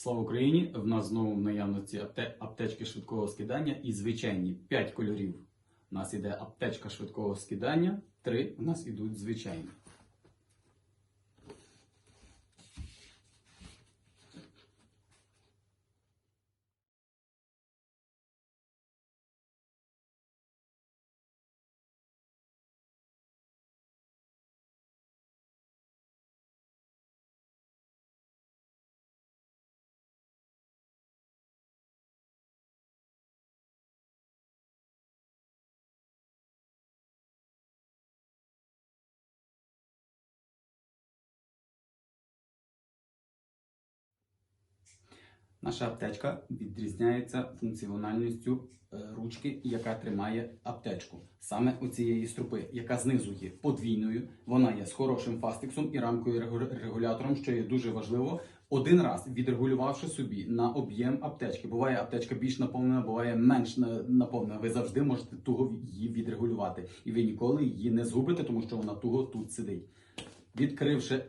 Слава Україні! В нас знову в наявності апте- аптечки швидкого скидання і звичайні 5 кольорів. У нас іде аптечка швидкого скидання, 3 у нас ідуть звичайні. Наша аптечка відрізняється функціональністю е, ручки, яка тримає аптечку. Саме оцієї струпи, яка знизу є подвійною, вона є з хорошим фастексом і рамкою регулятором, що є дуже важливо. Один раз відрегулювавши собі на об'єм аптечки, буває аптечка більш наповнена, буває менш наповнена. Ви завжди можете туго її відрегулювати, і ви ніколи її не згубите, тому що вона туго тут сидить. Відкривши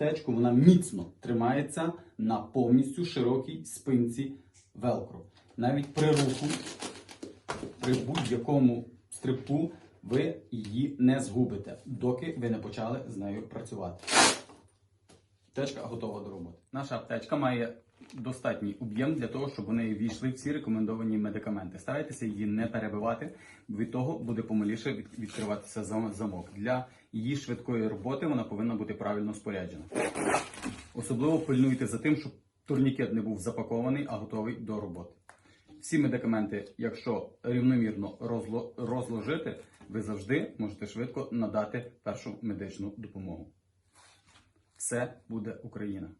аптечку, вона міцно тримається на повністю широкій спинці велкро. Навіть при руху, при будь-якому стрибку, ви її не згубите, доки ви не почали з нею працювати. Аптечка готова до роботи. Наша аптечка має достатній об'єм для того, щоб у неї війшли всі рекомендовані медикаменти. Старайтеся її не перебивати, від того буде помиліше відкриватися замок. Для її швидкої роботи вона повинна бути правильно споряджена. Особливо пильнуйте за тим, щоб турнікет не був запакований, а готовий до роботи. Всі медикаменти, якщо рівномірно розло- розложити, ви завжди можете швидко надати першу медичну допомогу. Все буде Україна!